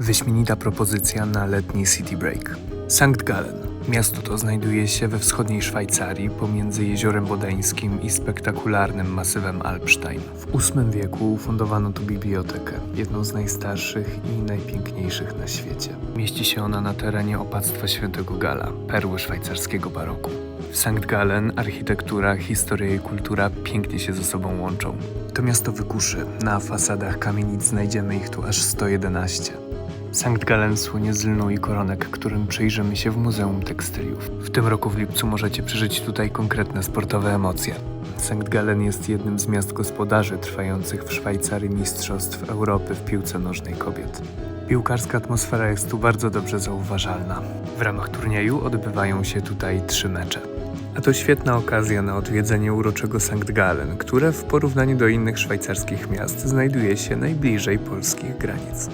Wyśmienita propozycja na letni city break. Sankt Gallen. Miasto to znajduje się we wschodniej Szwajcarii pomiędzy Jeziorem Bodeńskim i spektakularnym masywem Alpstein. W VIII wieku ufundowano tu bibliotekę, jedną z najstarszych i najpiękniejszych na świecie. Mieści się ona na terenie opactwa Świętego Gala, perły szwajcarskiego baroku. W Sankt Gallen architektura, historia i kultura pięknie się ze sobą łączą. To miasto wykuszy. Na fasadach kamienic znajdziemy ich tu aż 111. Sankt Gallen słynie z lnu i koronek, którym przyjrzymy się w Muzeum Tekstyliów. W tym roku w lipcu możecie przeżyć tutaj konkretne sportowe emocje. Sankt Gallen jest jednym z miast gospodarzy trwających w Szwajcarii Mistrzostw Europy w piłce nożnej kobiet. Piłkarska atmosfera jest tu bardzo dobrze zauważalna. W ramach turnieju odbywają się tutaj trzy mecze. A to świetna okazja na odwiedzenie uroczego Sankt Gallen, które w porównaniu do innych szwajcarskich miast znajduje się najbliżej polskich granic.